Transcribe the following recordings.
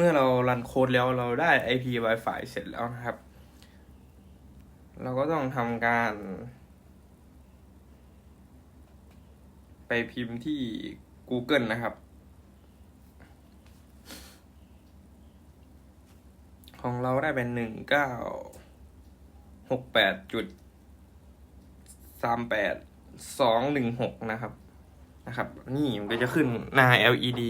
เมื่อเรารันโค้ดแล้วเราได้ IP Wi-Fi เสร็จแล้วนะครับ เราก็ต้องทำการ ไปพิมพ์ที่ Google นะครับ ของเราได้เป็นหนึ่งเก้าหกแปดจุดสามแปดสองหนึ่งหกนะครับ นะครับ นี่มันก็จะขึ้นหน้า LED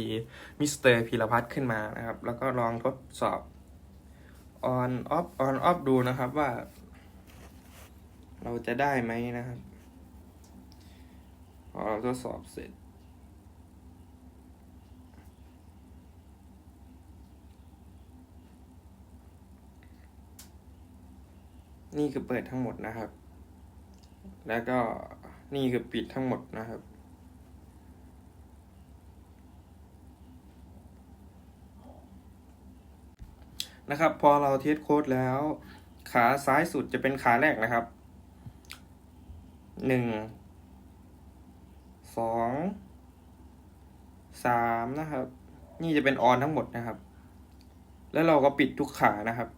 มิสเตอร์พีรพัฒน์ขึ้นมานะครับ แล้วก็ลองทดสอบ on off on off ดูนะครับว่า เราจะได้ไหมนะครับพอเราทดสอบเสร็จนี่คือเปิดทั้งหมดนะครับ แล้วก็นี่คือปิดทั้งหมดนะครับ นะครับ พอเราเทสโค้ดแล้ว ขาซ้ายสุดจะเป็นขาแรกนะครับหนึ่งสองสามนะครับ นี่จะเป็นออนทั้งหมดนะครับ แล้วเราก็ปิดทุกขานะครับ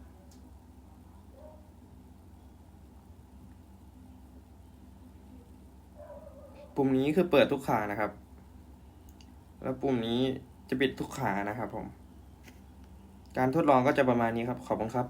ปุ่มนี้คือเปิดทุกขานะครับ แล้วปุ่มนี้จะปิดทุกขานะครับผม การทดลองก็จะประมาณนี้ครับ ขอบคุณครับ